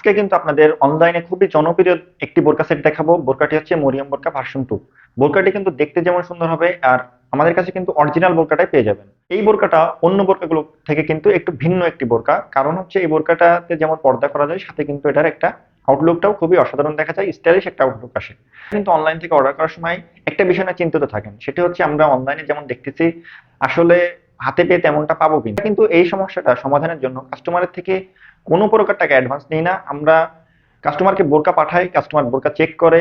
আজকে কিন্তু আপনাদের অনলাইনে খুবই জনপ্রিয় একটি বোরকা সেট দেখাবো। বোরকাটি হচ্ছে মরিয়াম বোরকা ভার্সন টু বোরকাটি কিন্তু দেখতে যেমন সুন্দর হবে আর আমাদের কাছে কিন্তু অরিজিনাল বোরকাটাই পেয়ে যাবেন। এই বোরকাটা অন্য বোরকাগুলো থেকে কিন্তু একটু ভিন্ন একটি বোরকা। কারণ হচ্ছে এই বোরকাটাতে যেমন পর্দা করা যায়, সাথে কিন্তু এটার একটা আউটলুকটাও খুবই অসাধারণ দেখা যায় স্টাইলিশ একটা আউটলুক আসে। কিন্তু অনলাইন থেকে অর্ডার করার সময় একটা বিষয় না চিন্তিত থাকেন। সেটা হচ্ছে আমরা অনলাইনে যেমন দেখতেছি, আসলে হাতে পেয়ে তেমনটা পাবো কিনা। কিন্তু এই সমস্যাটা সমাধানের জন্য কাস্টমারের থেকে কোনো প্রকার টাকা অ্যাডভান্স নিই না। আমরা কাস্টমারকে বোরকা পাঠাই কাস্টমার বোরকা চেক করে।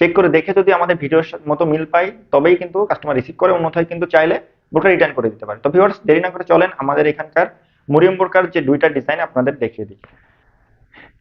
চেক করে দেখে যদি আমাদের ভিডিওর মতো মিল পাই, তবেই কিন্তু কাস্টমার রিসিভ করে, অন্যথায় কিন্তু চাইলে বোরকা রিটার্ন করে দিতে পারে। তো ভিউয়ার্স দেরি না করে চলেন আমাদের এখানকার মরিয়ম বোরকার যে দুইটা ডিজাইন আপনাদের দেখিয়ে দিই।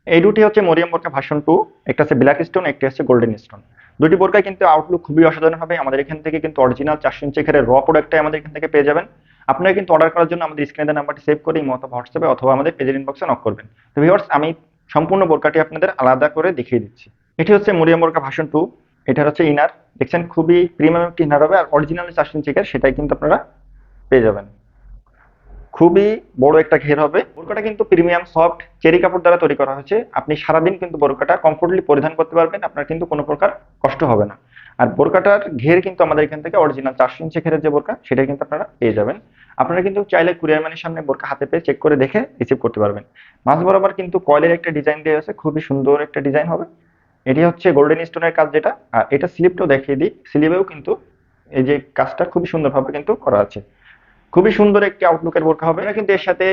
এই দুটি হচ্ছে মরিয়ম বোরকা ভার্সন টু একটা হচ্ছে ব্ল্যাক স্টোন একটি হচ্ছে গোল্ডেন স্টোন দুটি বোরকায় কিন্তু আউটলুক খুবই অসাধারণ হবে। আমাদের এখান থেকে কিন্তু অরিজিনাল চারশো ইঞ্চি ঘেরের র প্রোডাক্টটাই আমাদের এখান থেকে পেয়ে যাবেন। আপনারা কিন্তু অর্ডার করার জন্য আমাদের স্ক্রিনের নাম্বারটি সেভ করে ইমো অথবা হোয়াটসঅ্যাপে অথবা আমাদের পেজের ইনবক্সে নক করবেন। তো ভিউয়ার্স আমি সম্পূর্ণ বোরকাটি আপনাদের আলাদা করে দেখিয়ে দিচ্ছি। এটি হচ্ছে মরিয়াম বোরকা ভাষণ টু এটার হচ্ছে ইনার দেখছেন, খুবই প্রিমিয়াম একটি ইনার হবে আর অরিজিনাল ইঞ্চি ঘের সেটাই কিন্তু আপনারা পেয়ে যাবেন। খুবই বড় একটা ঘের হবে। বোরকাটা কিন্তু প্রিমিয়াম সফট চেরি কাপড় দ্বারা তৈরি করা হয়েছে। আপনি সারাদিন কিন্তু বোরকাটা কমফোর্টলি পরিধান করতে পারবেন, আপনার কিন্তু কোনো প্রকার কষ্ট হবে না। আর বোরকাটার ঘের কিন্তু আমাদের এখান থেকে অরিজিনাল চারশো ইঞ্চি ঘেরের যে বোরকা সেটা কিন্তু আপনারা পেয়ে যাবেন। আপনারা কিন্তু চাইলে কুরিয়ার ম্যানের সামনে বোরকা হাতে পেয়ে চেক করে দেখে রিসিভ করতে পারবেন। মাঝ বরাবর কিন্তু কয়েলের একটা ডিজাইন দেওয়া আছে, খুবই সুন্দর একটা ডিজাইন হবে। এটি হচ্ছে গোল্ডেন স্টোনের কাজ যেটা, আর এটা স্লিপটাও দেখিয়ে দিই। স্লিপেও কিন্তু এই যে কাজটা খুবই সুন্দরভাবে কিন্তু করা আছে। খুবই সুন্দর একটি আউটলুকের বোরকা হবে। এটা কিন্তু এর সাথে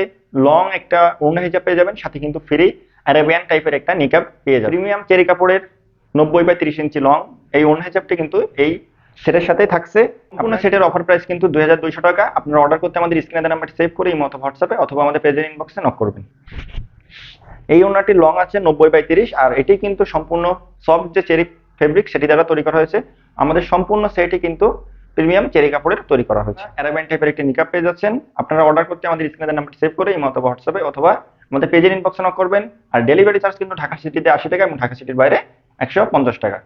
লং একটা ওড়না হিজাব পেয়ে যাবেন, সাথে কিন্তু ফ্রি অ্যারাবিয়ান টাইপের একটা নিকাব পেয়ে যাবেন। প্রিমিয়াম চেরি কাপড়ের নব্বই বাই তিরিশ ইঞ্চি লং এই ওড়না হিজাবটি কিন্তু এই সেটের সাথেই থাকছে। আপনার সেটের অফার প্রাইস কিন্তু দুই হাজার দুইশো টাকা। আপনারা অর্ডার করতে আমাদের স্ক্রিনে নাম্বারটি সেভ করে এই মতো হোয়াটসঅ্যাপে অথবা আমাদের পেজের ইনবক্সে নক করবেন। এই ওড়নাটির লং আছে নব্বই বাই তিরিশ আর এটি কিন্তু সম্পূর্ণ সফট যে চেরি ফেব্রিক সেটি দ্বারা তৈরি করা হয়েছে। আমাদের সম্পূর্ণ সেটই কিন্তু প্রিমিয়াম চেরি কাপড়ের তৈরি করা হয়েছে। অ্যারাবেন টাইপের একটি নিকাপ পেয়ে যাচ্ছেন আপনারা অর্ডার করতে আমাদের স্ক্রিনের নাম্বারটি সেভ করে এই মতো হোয়াটসঅ্যাপে অথবা আমাদের পেজের ইনবক্সে নক করবেন। আর ডেলিভারি চার্জ কিন্তু ঢাকা সিটিতে আশি টাকা এবং ঢাকা সিটির বাইরে একশো পঞ্চাশ টাকা।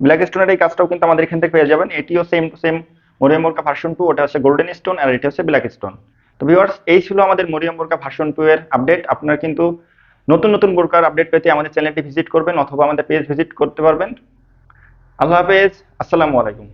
ব্ল্যাক স্টোনের এই কাজটাও কিন্তু আমাদের এখান থেকে পেয়ে যাবেন। এটিও সেম টু সেম মরিয়াম বোরকা ভার্সন টু ওটা হচ্ছে গোল্ডেন স্টোন আর এটি হচ্ছে ব্ল্যাক স্টোন তো ভিউয়ার্স এই ছিল আমাদের মরিয়াম বোরকা ভার্সন টু এর আপডেট আপনারা কিন্তু নতুন নতুন বোরকার আপডেট পেতে আমাদের চ্যানেলটি ভিজিট করবেন অথবা আমাদের পেজ ভিজিট করতে পারবেন। আল্লাহ হাফেজ, আসসালামু আলাইকুম।